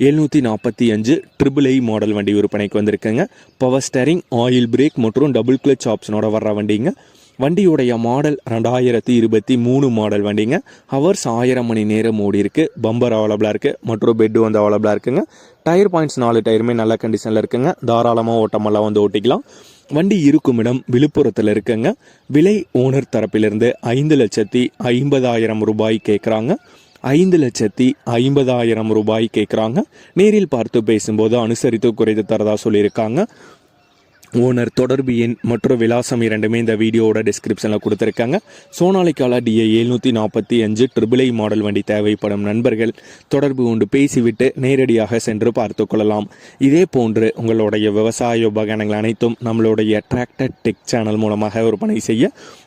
எழுநூற்றி நாற்பத்தி அஞ்சு ட்ரிபிள் ஐ மாடல் வண்டி விற்பனைக்கு வந்திருக்குங்க. பவர் ஸ்டேரிங் ஆயில் பிரேக் மற்றும் டபுள் கிளச் ஆப்ஷனோட வர்ற வண்டிங்க. வண்டியுடைய மாடல் ரெண்டாயிரத்தி இருபத்தி மூணு மாடல் வண்டிங்க. ஹவர்ஸ் ஆயிரம் மணி நேரம் ஓடி இருக்குது பம்பர் அவைலபிளாக இருக்குது மற்றும் பெட்டு வந்து அவைலபிளாக இருக்குங்க. டயர் பாயிண்ட்ஸ் நாலு டயருமே நல்ல கண்டிஷனில் இருக்குங்க. தாராளமாக ஓட்டமெல்லாம் வந்து ஓட்டிக்கலாம். வண்டி இருக்கும் இடம் விழுப்புரத்தில் இருக்குங்க. விலை ஓனர் தரப்பிலிருந்து ஐந்து லட்சத்தி ஐம்பதாயிரம் ரூபாய் கேட்குறாங்க ஐந்து லட்சத்தி ஐம்பதாயிரம் ரூபாய் கேட்குறாங்க நேரில் பார்த்து பேசும்போது அனுசரித்து குறைத்து தரதா சொல்லியிருக்காங்க. ஓனர் தொடர்பு எண் மற்றும் விலாசம் இரண்டுமே இந்த வீடியோவோட டிஸ்கிரிப்ஷனில் கொடுத்துருக்காங்க. சோனாலிக்காலா டிஏ எழுநூற்றி நாற்பத்தி அஞ்சு ட்ரிபிள் ஐ மாடல் வண்டி தேவைப்படும் நண்பர்கள். தொடர்பு கொண்டு பேசிவிட்டு நேரடியாக சென்று பார்த்து கொள்ளலாம். இதே போன்று உங்களுடைய விவசாய உபகரணங்கள் அனைத்தும் நம்மளுடைய டிராக்டர் டெக் சேனல் மூலமாக விற்பனை செய்ய